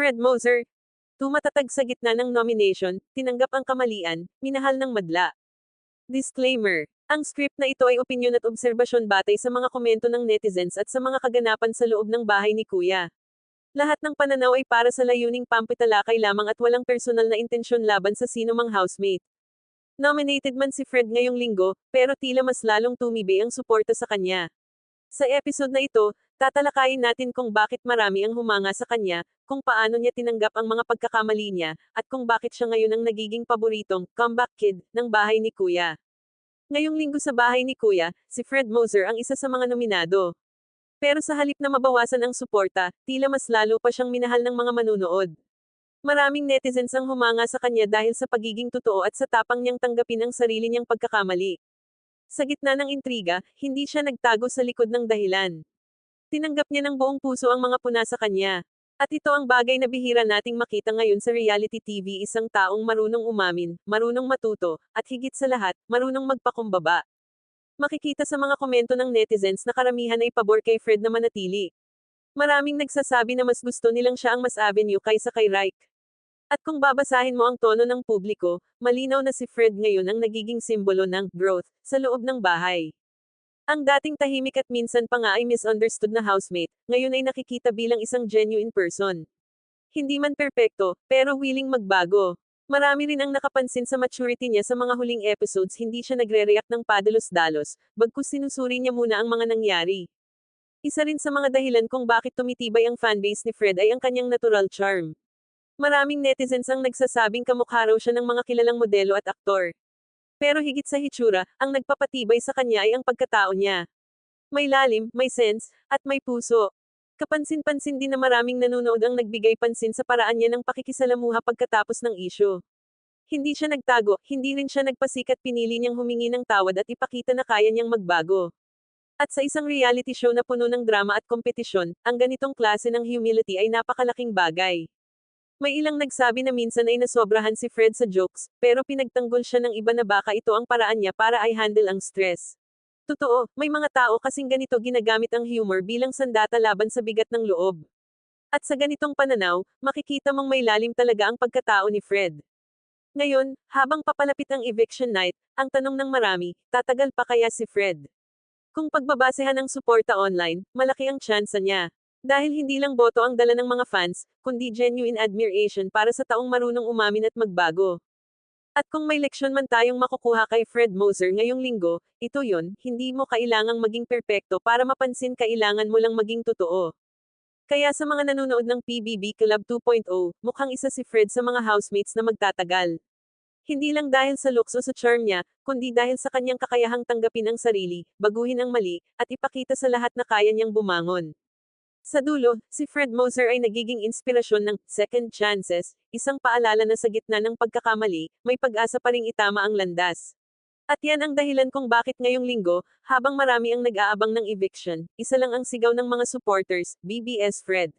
Fred Moser, tumatatag sa gitna ng nomination, tinanggap ang kamalian, minahal ng madla. Disclaimer. Ang script na ito ay opinyon at obserbasyon batay sa mga komento ng netizens at sa mga kaganapan sa loob ng bahay ni Kuya. Lahat ng pananaw ay para sa layuning pampitalakay lamang at walang personal na intensyon laban sa sino mang housemate. Nominated man si Fred ngayong linggo, pero tila mas lalong tumibi ang suporta sa kanya. Sa episode na ito, tatalakayin natin kung bakit marami ang humanga sa kanya, kung paano niya tinanggap ang mga pagkakamali niya, at kung bakit siya ngayon ang nagiging paboritong comeback kid ng bahay ni Kuya. Ngayong linggo sa bahay ni Kuya, si Fred Moser ang isa sa mga nominado. Pero sa halip na mabawasan ang suporta, tila mas lalo pa siyang minahal ng mga manunood. Maraming netizens ang humanga sa kanya dahil sa pagiging totoo at sa tapang niyang tanggapin ang sarili niyang pagkakamali. Sa gitna ng intriga, hindi siya nagtago sa likod ng dahilan. Tinanggap niya ng buong puso ang mga puna sa kanya. At ito ang bagay na bihira nating makita ngayon sa reality TV isang taong marunong umamin, marunong matuto, at higit sa lahat, marunong magpakumbaba. Makikita sa mga komento ng netizens na karamihan ay pabor kay Fred na manatili. Maraming nagsasabi na mas gusto nilang siya ang mas avenue kaysa kay Reich. At kung babasahin mo ang tono ng publiko, malinaw na si Fred ngayon ang nagiging simbolo ng growth sa loob ng bahay. Ang dating tahimik at minsan pa nga ay misunderstood na housemate, ngayon ay nakikita bilang isang genuine person. Hindi man perpekto, pero willing magbago. Marami rin ang nakapansin sa maturity niya sa mga huling episodes hindi siya nagre-react ng padalos-dalos, bagkus sinusuri niya muna ang mga nangyari. Isa rin sa mga dahilan kung bakit tumitibay ang fanbase ni Fred ay ang kanyang natural charm. Maraming netizens ang nagsasabing kamukha raw siya ng mga kilalang modelo at aktor. Pero higit sa hitsura, ang nagpapatibay sa kanya ay ang pagkatao niya. May lalim, may sense, at may puso. Kapansin-pansin din na maraming nanonood ang nagbigay pansin sa paraan niya ng pakikisalamuha pagkatapos ng isyo. Hindi siya nagtago, hindi rin siya nagpasikat pinili niyang humingi ng tawad at ipakita na kaya niyang magbago. At sa isang reality show na puno ng drama at kompetisyon, ang ganitong klase ng humility ay napakalaking bagay. May ilang nagsabi na minsan ay nasobrahan si Fred sa jokes, pero pinagtanggol siya ng iba na baka ito ang paraan niya para ay handle ang stress. Totoo, may mga tao kasing ganito ginagamit ang humor bilang sandata laban sa bigat ng loob. At sa ganitong pananaw, makikita mong may lalim talaga ang pagkatao ni Fred. Ngayon, habang papalapit ang eviction night, ang tanong ng marami, tatagal pa kaya si Fred? Kung pagbabasehan ang suporta online, malaki ang tsansa niya. Dahil hindi lang boto ang dala ng mga fans, kundi genuine admiration para sa taong marunong umamin at magbago. At kung may leksyon man tayong makukuha kay Fred Moser ngayong linggo, ito yon, hindi mo kailangang maging perpekto para mapansin kailangan mo lang maging totoo. Kaya sa mga nanonood ng PBB Club 2.0, mukhang isa si Fred sa mga housemates na magtatagal. Hindi lang dahil sa looks o sa charm niya, kundi dahil sa kanyang kakayahang tanggapin ang sarili, baguhin ang mali, at ipakita sa lahat na kaya niyang bumangon. Sa dulo, si Fred Moser ay nagiging inspirasyon ng second chances, isang paalala na sa gitna ng pagkakamali, may pag-asa pa ring itama ang landas. At yan ang dahilan kung bakit ngayong linggo, habang marami ang nag-aabang ng eviction, isa lang ang sigaw ng mga supporters, BBS Fred.